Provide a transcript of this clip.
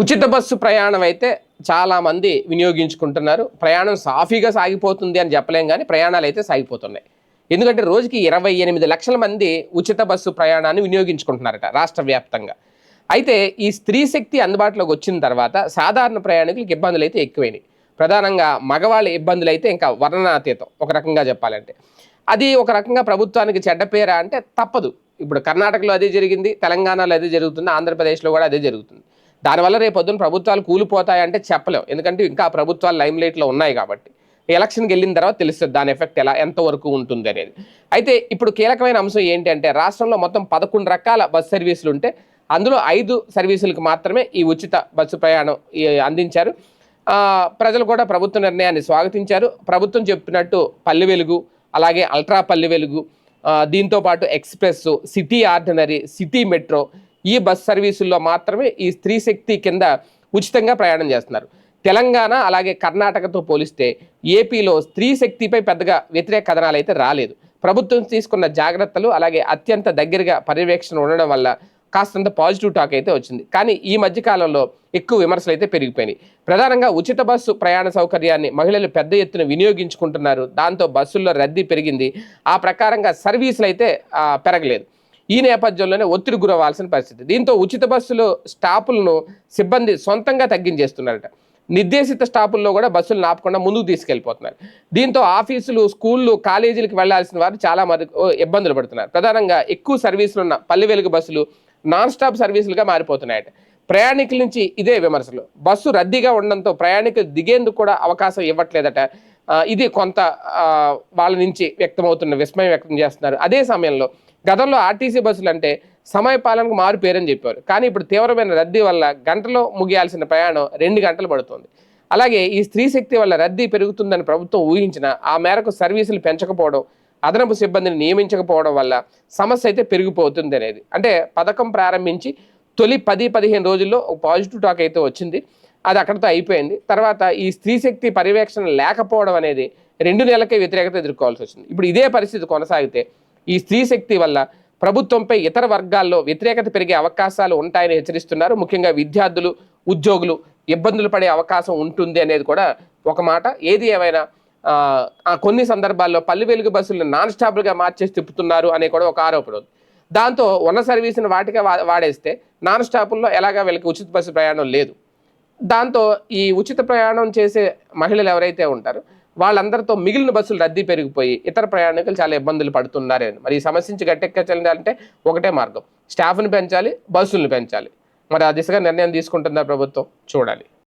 ఉచిత బస్సు ప్రయాణం అయితే చాలామంది వినియోగించుకుంటున్నారు. ప్రయాణం సాఫీగా సాగిపోతుంది అని చెప్పలేం కానీ ప్రయాణాలు అయితే సాగిపోతున్నాయి. ఎందుకంటే రోజుకి ఇరవై ఎనిమిది లక్షల మంది ఉచిత బస్సు ప్రయాణాన్ని వినియోగించుకుంటున్నారట రాష్ట్ర వ్యాప్తంగా. అయితే ఈ స్త్రీ శక్తి అందుబాటులోకి వచ్చిన తర్వాత సాధారణ ప్రయాణికులకు ఇబ్బందులు అయితే ఎక్కువైనాయి. ప్రధానంగా మగవాళ్ళ ఇబ్బందులు అయితే ఇంకా వర్ణనాతీతం ఒక రకంగా చెప్పాలంటే. అది ఒక రకంగా ప్రభుత్వానికి చెడ్డ పేరా అంటే తప్పదు. ఇప్పుడు కర్ణాటకలో అదే జరిగింది తెలంగాణలో అదే జరుగుతుంది ఆంధ్రప్రదేశ్లో కూడా అదే జరుగుతుంది. దానివల్ల రేపు పొద్దున్న ప్రభుత్వాలు కూలిపోతాయంటే చెప్పలేం. ఎందుకంటే ఇంకా ప్రభుత్వాలు లైమ్ లైట్లో ఉన్నాయి కాబట్టి. ఎలక్షన్కి వెళ్ళిన తర్వాత తెలుస్తుంది దాని ఎఫెక్ట్ ఎలా ఎంతవరకు ఉంటుంది అనేది. అయితే ఇప్పుడు కీలకమైన అంశం ఏంటి అంటే రాష్ట్రంలో మొత్తం పదకొండు రకాల బస్ సర్వీసులు ఉంటే అందులో ఐదు సర్వీసులకు మాత్రమే ఈ ఉచిత బస్సు ప్రయాణం అందించారు. ప్రజలు కూడా ప్రభుత్వ నిర్ణయాన్ని స్వాగతించారు. ప్రభుత్వం చెప్పినట్టు పల్లె వెలుగు అలాగే అల్ట్రా పల్లె వెలుగు దీంతోపాటు దీంతో పాటు express city ordinary city metro ఈ బస్ సర్వీసుల్లో మాత్రమే ఈ స్త్రీ శక్తి కింద ఉచితంగా ప్రయాణం చేస్తున్నారు. తెలంగాణ అలాగే కర్ణాటకతో పోలిస్తే ఏపీలో స్త్రీ శక్తిపై పెద్దగా వ్యతిరేక కథనాలు అయితే రాలేదు. ప్రభుత్వం తీసుకున్న జాగ్రత్తలు అలాగే అత్యంత దగ్గరగా పర్యవేక్షణ ఉండడం వల్ల కాస్తంత పాజిటివ్ టాక్ అయితే వచ్చింది. కానీ ఈ మధ్య కాలంలో ఎక్కువ విమర్శలు అయితే పెరిగిపోయినాయి. ప్రధానంగా ఉచిత బస్సు ప్రయాణ సౌకర్యాన్ని మహిళలు పెద్ద ఎత్తున వినియోగించుకుంటున్నారు. దాంతో బస్సుల్లో రద్దీ పెరిగింది. ఆ ప్రకారంగా సర్వీసులు అయితే పెరగలేదు. ఈ నేపథ్యంలోనే ఒత్తిడి గురవ్వాల్సిన పరిస్థితి. దీంతో ఉచిత బస్సులు స్టాపులను సిబ్బంది సొంతంగా తగ్గించేస్తున్నారట. నిర్దేశిత స్టాపుల్లో కూడా బస్సులు నాపకుండా ముందుకు తీసుకెళ్ళిపోతున్నారు. దీంతో ఆఫీసులు స్కూళ్ళు కాలేజీలకు వెళ్ళాల్సిన వారు చాలా మంది ఇబ్బందులు పడుతున్నారు. ప్రధానంగా ఎక్కువ సర్వీసులు ఉన్న పల్లె వెలుగు బస్సులు నాన్ స్టాప్ సర్వీసులుగా మారిపోతున్నాయట. ప్రయాణికుల నుంచి ఇదే విమర్శలు. బస్సు రద్దీగా ఉండడంతో ప్రయాణికులు దిగేందుకు కూడా అవకాశం ఇవ్వట్లేదట. ఇది కొంత వాళ్ళ నుంచి వ్యక్తమవుతున్న విస్మయం వ్యక్తం చేస్తున్నారు. అదే సమయంలో గతంలో ఆర్టీసీ బస్సులు అంటే సమయపాలనకు మారు పేరని చెప్పారు కానీ ఇప్పుడు తీవ్రమైన రద్దీ వల్ల గంటలో ముగియాల్సిన ప్రయాణం రెండు గంటలు పడుతుంది. అలాగే ఈ స్త్రీ శక్తి వల్ల రద్దీ పెరుగుతుందని ప్రభుత్వం ఊహించిన ఆ మేరకు సర్వీసులు పెంచకపోవడం అదనపు సిబ్బందిని నియమించకపోవడం వల్ల సమస్య అయితే పెరిగిపోతుంది అనేది. అంటే పథకం ప్రారంభించి తొలి పది పదిహేను రోజుల్లో ఒక పాజిటివ్ టాక్ అయితే వచ్చింది. అది అక్కడితో అయిపోయింది. తర్వాత ఈ స్త్రీ శక్తి పర్యవేక్షణ లేకపోవడం అనేది రెండు నెలలకే వ్యతిరేకత ఎదుర్కోవాల్సి వచ్చింది. ఇప్పుడు ఇదే పరిస్థితి కొనసాగితే ఈ స్త్రీ శక్తి వల్ల ప్రభుత్వంపై ఇతర వర్గాల్లో వ్యతిరేకత పెరిగే అవకాశాలు ఉంటాయని హెచ్చరిస్తున్నారు. ముఖ్యంగా విద్యార్థులు ఉద్యోగులు ఇబ్బందులు పడే అవకాశం ఉంటుంది అనేది కూడా ఒక మాట. ఏది ఏమైనా ఆ, కొన్ని సందర్భాల్లో పల్లె వెలుగు బస్సులను నాన్ స్టాప్లుగా మార్చేసి తిప్పుతున్నారు అనే కూడా ఒక ఆరోపణ ఉంది. దాంతో ఉన్న సర్వీసును వాటిగా వా- వాడేస్తే నాన్ స్టాపుల్లో ఎలాగా వీళ్ళకి ఉచిత బస్సు ప్రయాణం లేదు. దాంతో ఈ ఉచిత ప్రయాణం చేసే మహిళలు ఎవరైతే ఉంటారో వాళ్ళందరితో మిగిలిన బస్సులు రద్దీ పెరిగిపోయి ఇతర ప్రయాణికులు చాలా ఇబ్బందులు పడుతున్నారు. మరి ఈ సమస్య నుంచి గట్టెక్కించాలంటే ఒకటే మార్గం. స్టాఫ్ని పెంచాలి బస్సులను పెంచాలి. మరి ఆ దిశగా నిర్ణయం తీసుకుంటుందా ప్రభుత్వం? చూడాలి.